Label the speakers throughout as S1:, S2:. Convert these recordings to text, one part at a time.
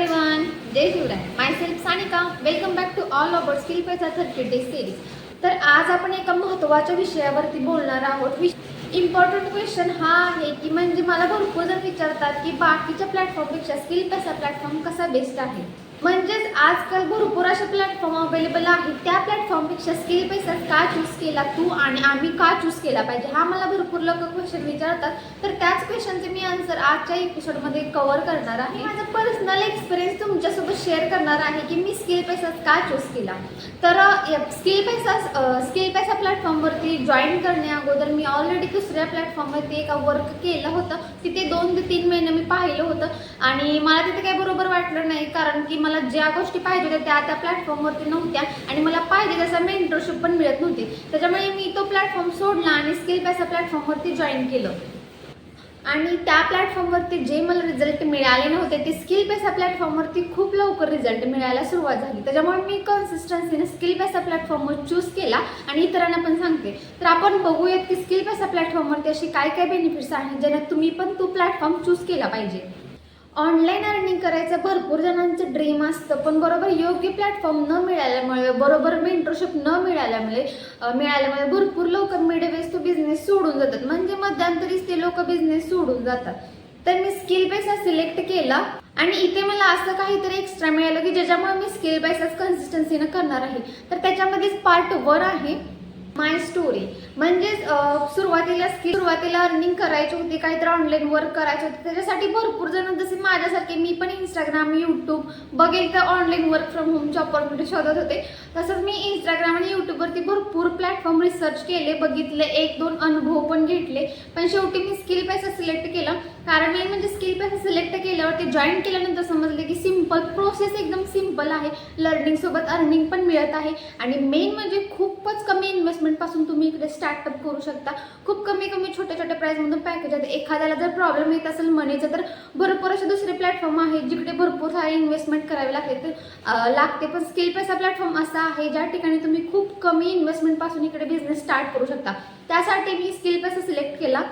S1: Everyone Jai Shivrai. Myself Sanika welcome back to all about skill paisa thirty day series तर आज आपण एका महत्त्वाच्या विषयावरती बोलणार आहोत. इम्पॉर्टंट क्वेश्चन हा आहे की म्हणजे मला भरपूर जण विचारतात की बाकीच्या प्लॅटफॉर्मपेक्षा स्किल पैसा प्लॅटफॉर्म कसा बेस्ट आहे? म्हणजेच आजकाल भरपूर असे प्लॅटफॉर्म अवेलेबल आहेत. त्या प्लॅटफॉर्मपेक्षा स्किल पैसा का चूज केला तू आणि आम्ही का चूज केला पाहिजे? हा मला भरपूर लोक क्वेश्चन विचारतात. तर त्याच सर आजच्या एपिसोडमध्ये कव्हर करणार आहे. माझा पर्सनल एक्सपिरियन्स तुमच्यासोबत शेअर करणार आहे की मी स्किल पैसा का चूज केला. तर स्किल पैसा स्किल पैसा प्लॅटफॉर्मवरती जॉईन करण्या अगोदर मी ऑलरेडी दुसऱ्या प्लॅटफॉर्मवरती एका वर्क केलं होतं. तिथे दोन ते तीन महिने मी पाहिलं होतं. आणि मला तिथे काही बरोबर वाटलं नाही कारण की मला ज्या गोष्टी पाहिजे होत्या त्या त्या प्लॅटफॉर्मवरती नव्हत्या. आणि मला पाहिजे तसा मेंटरशिप पण मिळत नव्हती. त्याच्यामुळे मी तो प्लॅटफॉर्म सोडला आणि स्किल पैसा प्लॅटफॉर्मवरती जॉईन केलं. आणि त्या प्लॅटफॉर्मवरती जे मला रिझल्ट मिळाले नव्हते ते स्किल बेसा प्लॅटफॉर्मवरती खूप लवकर रिझल्ट मिळायला सुरुवात झाली. त्याच्यामुळे मी कन्सिस्टन्सीने स्किल बेसा प्लॅटफॉर्मवर चूज केला आणि इतरांना पण सांगते. तर आपण बघूयात की स्किल बेसा प्लॅटफॉर्मवरती असे काय काय बेनिफिट्स आहेत ज्याने तुम्ही पण तो प्लॅटफॉर्म चूज केला पाहिजे. ऑनलाईन अर्निंग करायचं भरपूर जणांचं ड्रीम असतं. पण बरोबर योग्य प्लॅटफॉर्म न मिळाल्यामुळे बरोबर मेंटरशिप न मिळाल्यामुळे मिळाल्यामुळे भरपूर लोक मिडवेज तो बिझनेस सोडून जातात. म्हणजे मध्यंतरीच ते लोक बिझनेस सोडून जातात. तर मी स्किल बेसा सिलेक्ट केला आणि इथे मला असं काहीतरी एक्स्ट्रा मिळालं की ज्याच्यामुळे मी स्किल बेसच कन्सिस्टन्सीनं करणार आहे. तर त्याच्यामध्येच पार्ट वन आहे. My story. म्हणजेच सुरुवातीला स्किल सुरुवातीला अर्निंग करायची होती काहीतरी ऑनलाईन वर्क करायचे होते त्याच्यासाठी भरपूर जण जसे माझ्यासारखे मी पण इंस्टाग्राम यूट्यूब बघेल तर ऑनलाईन वर्क फ्रॉम होमची ऑपॉर्च्युनिटी शोधत होते. तसंच मी इंस्टाग्राम आणि यूट्यूबवरती भरपूर प्लॅटफॉर्म रिसर्च केले बघितले एक दोन अनुभव पण घेतले. पण शेवटी मी स्किल पैसा सिलेक्ट केला. कारण मी म्हणजे स्किल पैसा सिलेक्ट केल्यावरती जॉईन केल्यानंतर समजले की सिम सिंपल प्रोसेस एकदम सिंपल आहे. लर्निंग सोबत अर्निंग पण मिळत आहे. आणि मेन म्हणजे खूपच कमी इन्व्हेस्टमेंटपासून तुम्ही इकडे स्टार्टअप करू शकता. खूप कमी कमी छोट्या छोट्या प्राईजमधून पॅकेज आहेत. एखाद्याला जर प्रॉब्लेम येत असेल मनीचा तर भरपूर असे दुसरे प्लॅटफॉर्म आहेत जिकडे भरपूर सारे इन्व्हेस्टमेंट करावे लागते. तर लागते. पण स्किल पैसा प्लॅटफॉर्म असा आहे ज्या ठिकाणी तुम्ही खूप कमी इन्व्हेस्टमेंटपासून इकडे बिझनेस स्टार्ट करू शकता. त्यासाठी मी स्किल पैसा सिलेक्ट केला.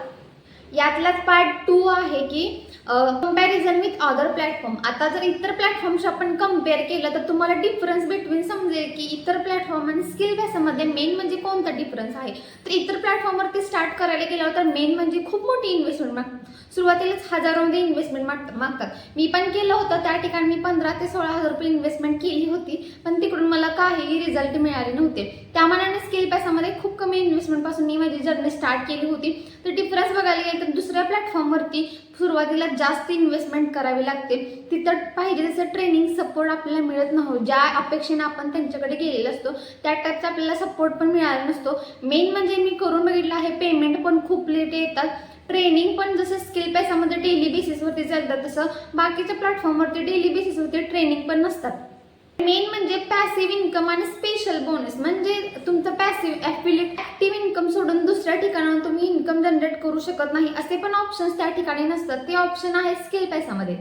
S1: यातलाच पार्ट टू आहे की कंपॅरिझन विथ अदर प्लॅटफॉर्म आता जर इतर प्लॅटफॉर्मशी आपण कंपेअर केलं तर तुम्हाला डिफरन्स बिटवीन समजेल की इतर प्लॅटफॉर्म आणि स्किल बेसामध्ये मेन म्हणजे कोणता डिफरन्स आहे? तर इतर प्लॅटफॉर्मवरती स्टार्ट करायला गेल्यावर तर मेन म्हणजे खूप मोठी इन्व्हेस्टमेंट माग सुरुवातीलाच हजारोमध्ये इन्व्हेस्टमेंट माग मागतात. मी पण केलं होतं त्या ठिकाणी मी पंधरा ते सोळा हजार रुपये इन्व्हेस्टमेंट केली होती पण तिकडून मला काही रिझल्ट मिळाले नव्हते. त्या मनाने स्किल पैसामध्ये खूप कमी इन्व्हेस्टमेंटपासून मी माझी जर्नी स्टार्ट केली होती. तर डिफरन्स बघायला गेलं तर दुसऱ्या प्लॅटफॉर्मवरती सुरुवातीला जास्त इन्व्हेस्टमेंट करावी लागते तिथं पाहिजे तसं ट्रेनिंग सपोर्ट आपल्याला मिळत नव्हतं. ज्या अपेक्षेने आपण त्यांच्याकडे गेलेलो असतो त्या टाईपचा आपल्याला सपोर्ट पण मिळाला नसतो. मेन म्हणजे मी करून बघितलं आहे पेमेंट पण खूप लेट येतात. ट्रेनिंग पण जसं स्किल पैसामध्ये डेली बेसिसवरती चालतात तसं बाकीच्या प्लॅटफॉर्मवरती डेली बेसिसवरती ट्रेनिंग पण नसतात. पॅसिव्ह इन्कम आणि स्पेशल बोनस म्हणजे तुमचं पॅसिव्ह ॲफिलिट ॲक्टिव्ह इन्कम सोडून दुसऱ्या ठिकाणाहून तुम्ही इन्कम जनरेट करू शकत नाही. असे पण ऑप्शन्स त्या ठिकाणी नसतात. ते ऑप्शन आहे स्किल पैसामध्ये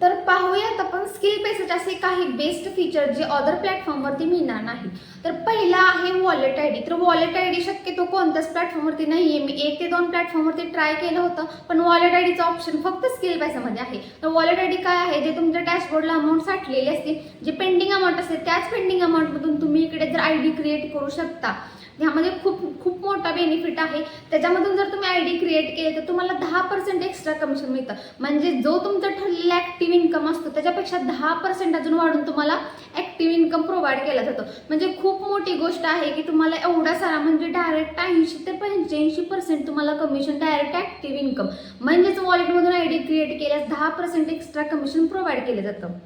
S1: तर पाहूयात आपण स्किल पेसेज असे काही बेस्ट फीचर जे अदर प्लॅटफॉर्मवरती मिळणार नाही तर पहिला आहे वॉलेट आय डी तर वॉलेट आय डी शक्यतो कोणत्याच प्लॅटफॉर्मवरती नाही आहे मी एक ते दोन प्लॅटफॉर्मवरती ट्राय केलं होतं पण वॉलेट आय डीचं ऑप्शन फक्त स्किल पैसामध्ये आहे. तर वॉलेट आय डी काय आहे? जे तुमच्या डॅशबोर्डला अमाऊंट साठलेली असते जे पेंडिंग अमाऊंट असते त्याच पेंडिंग अमाऊंटमधून तुम्ही इकडे जर आय डी क्रिएट करू शकता. ह्यामध्ये खूप खूप मोठा बेनिफिट आहे. त्याच्यामधून जर तुम्ही आय डी क्रिएट केले तर तुम्हाला दहा पर्सेंट एक्स्ट्रा कमिशन मिळतं. म्हणजे जो तुमचा ठरलेला ॲक्टिव्ह इन्कम असतो त्याच्यापेक्षा दहा पर्सेंट अजून वाढून तुम्हाला ॲक्टिव्ह इन्कम प्रोव्हाइड केला जातो. म्हणजे खूप मोठी गोष्ट आहे की तुम्हाला एवढा सारा म्हणजे डायरेक्ट ऐंशी ते पंच्याऐंशी पर्सेंट तुम्हाला कमिशन डायरेक्ट ॲक्टिव्ह इन्कम म्हणजेच वॉलेटमधून आय डी क्रिएट केल्यास दहा पर्सेंट एक्स्ट्रा कमिशन प्रोव्हाइड केलं जातं.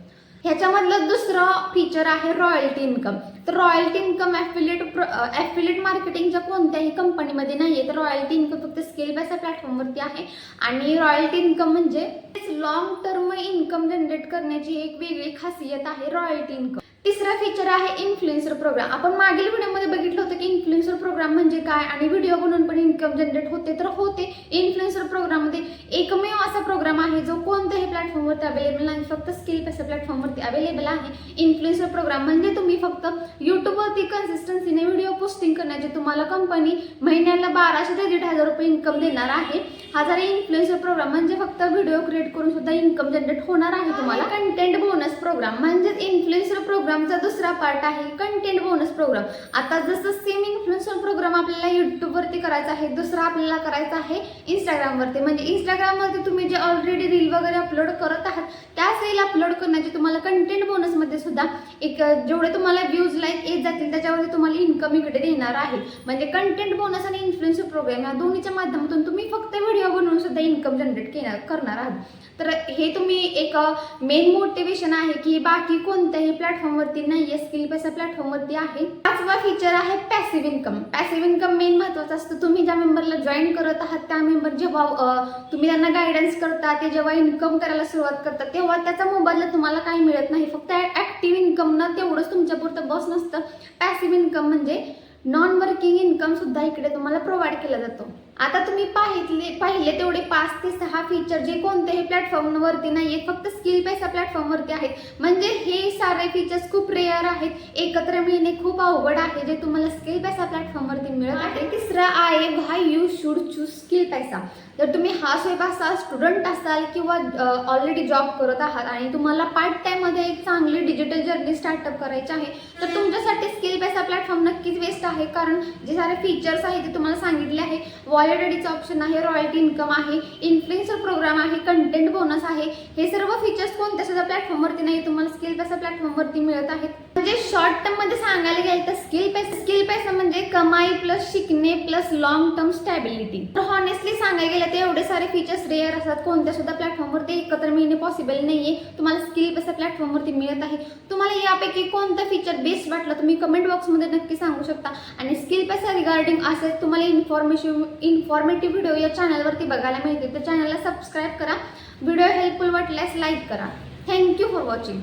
S1: ह्याच्यामधलं दुसरं फीचर आहे रॉयल्टी इन्कम तर रॉयल्टी इन्कम ॲफिलिएट ॲफिलिएट मार्केटिंगच्या कोणत्याही कंपनीमध्ये नाही आहे तर रॉयल्टी इन्कम फक्त स्केल बेसा प्लॅटफॉर्मवरती आहे. आणि रॉयल्टी इन्कम म्हणजे लॉंग टर्म इन्कम जनरेट करण्याची एक वेगळी खासियत आहे रॉयल्टी इन्कम तिसरा फीचर आहे इन्फ्लुएन्सर प्रोग्राम आपण मागील व्हिडिओमध्ये बघितलं होतं की इन्फ्लुएन्सर प्रोग्राम म्हणजे काय आणि व्हिडिओ बनवून पण इन्कम जनरेट होते तर होते. इन्फ्लुएन्सर प्रोग्राममध्ये एकमेव असा प्रोग्राम आहे जो कोणत्याही प्लॅटफॉर्मवरती अवेलेबल नाही. फक्त स्किल असं प्लॅटफॉर्मवरती अवेलेबल आहे. इन्फ्लुएन्सर प्रोग्राम म्हणजे तुम्ही फक्त यूट्यूबवरती कन्सिस्टन्सीने व्हिडिओ पोस्टिंग करण्याचे तुम्हाला कंपनी महिन्याला बाराशे ते दीड हजार रुपये इन्कम देणार आहे. हा जरा इन्फ्लुएन्सर प्रोग्राम म्हणजे फक्त व्हिडिओ क्रिएट करून सुद्धा इन्कम जनरेट होणार आहे तुम्हाला. कंटेंट बोनस प्रोग्राम म्हणजेच इन्फ्लुएन्सर प्रोग्रामचा दुसरा पार्ट आहे. कंटेंट बोनस प्रोग्राम आता जसं सेम इन्फ्लुएन्सर प्रोग्राम आपल्याला यूट्यूबवरती करायचा आहे दुसरा आपल्याला करायचा आहे इंस्टाग्रामवरती म्हणजे इंस्टाग्रामवरती तुम्ही जे ऑलरेडी रील वगैरे अपलोड करत आहात त्याच रील अपलोड करण्याचे तुम्हाला कंटेंट बोनसमध्ये सुद्धा एक जेवढे तुम्हाला व्ह्यूज लाईक येत जातील त्याच्यावरती तुम्हाला इन्कम इकडे देणार आहे. म्हणजे कंटेंट बोनस आणि इन्फ्लुएन्सर प्रोग्राम या दोन्हीच्या माध्यमातून तुम्ही फक्त व्हिडिओ बनवून सुद्धा इन्कम जनरेट केणार करणार आहात. तर हे तुम्ही एक मेन मोटिवेशन आहे की बाकी कोणत्याही प्लॅटफॉर्मवरती नाही आहे स्किल पैसा प्लॅटफॉर्मवरती आहे. पाचवा फीचर आहे passive income passive income main महत्वाचं असतं तुम्ही ज्या मेंबरला जॉईन करत आहात त्या मेंबर जेव्हा तुम्ही त्यांना गायडन्स करता ते जेव्हा इन्कम करायला सुरुवात करतात तेव्हा त्याचा मोबाईलला तुम्हाला काही मिळत नाही. फक्त ॲक्टिव्ह इन्कम ना तेवढंच तुमच्यापुरतं बस नसतं. पॅसिव्ह इन्कम म्हणजे नॉन वर्किंग इन्कम सुद्धा इकडे तुम्हाला प्रोव्हाइड केला जातो. आता तुम्ही पाहितले पाहिले तेवढे पाच ते सहा फीचर जे कोणत्याही प्लॅटफॉर्मवरती नाही आहेत फक्त स्किल पैसा प्लॅटफॉर्मवरती आहेत. म्हणजे हे सारे फीचर्स खूप रेअर आहेत. एकत्र मिळणे खूप अवघड आहे जे तुम्हाला स्किल पैसा प्लॅटफॉर्मवरती मिळत आहे. तिसरं आहे why you should choose Skill Paisa जर तुम्ही हाऊस वाईफ असाल स्टुडंट असाल किंवा ऑलरेडी जॉब करत आहात आणि तुम्हाला पार्ट टाईममध्ये एक चांगली डिजिटल जर्नी स्टार्टअप करायची आहे तर तुमच्यासाठी स्किल पैसा प्लॅटफॉर्म नक्कीच बेस्ट आहे. कारण जे सारे फीचर्स आहेत ते तुम्हाला सांगितले आहे वॉलेट ऑप्शन आहे रॉयल्टी इन्कम आहे इन्फ्लुएन्सर प्रोग्राम आहे कंटेंट बोनस आहे हे सर्व फीचर्स कोणत्या सुद्धा प्लॅटफॉर्मवरती नाही तुम्हाला स्किल पैसा प्लॅटफॉर्मवरती मिळत आहेत? म्हणजे शॉर्ट टर्ममध्ये सांगायला गेलं तर स्किल पैसा कमाई प्लस शिकणे प्लस लॉंग टर्म स्टॅबिलिटी तर ऑनेस्टली सांगायला गेलं तर एवढे सारे फीचर्स रेअर असतात. कोणत्या सुद्धा प्लॅटफॉर्मवरती एकत्र मिळणे पॉसिबल नाहीये. तुम्हाला स्किल पैसा प्लॅटफॉर्मवरती मिळत आहे. तुम्हाला यापैकी कोणतं फीचर बेस्ट वाटलं तुम्ही कमेंट बॉक्समध्ये नक्की सांगू शकता. आणि स्किल पेसा रिगार्डिंग असे तुम्हाला इन्फॉर्मेशन इन्फॉर्मेटिव्ह व्हिडिओ या चॅनलवरती बघायला मिळते तर चॅनलला सबस्क्राईब करा. व्हिडिओ हेल्पफुल वाटल्यास लाईक करा. Thank you for watching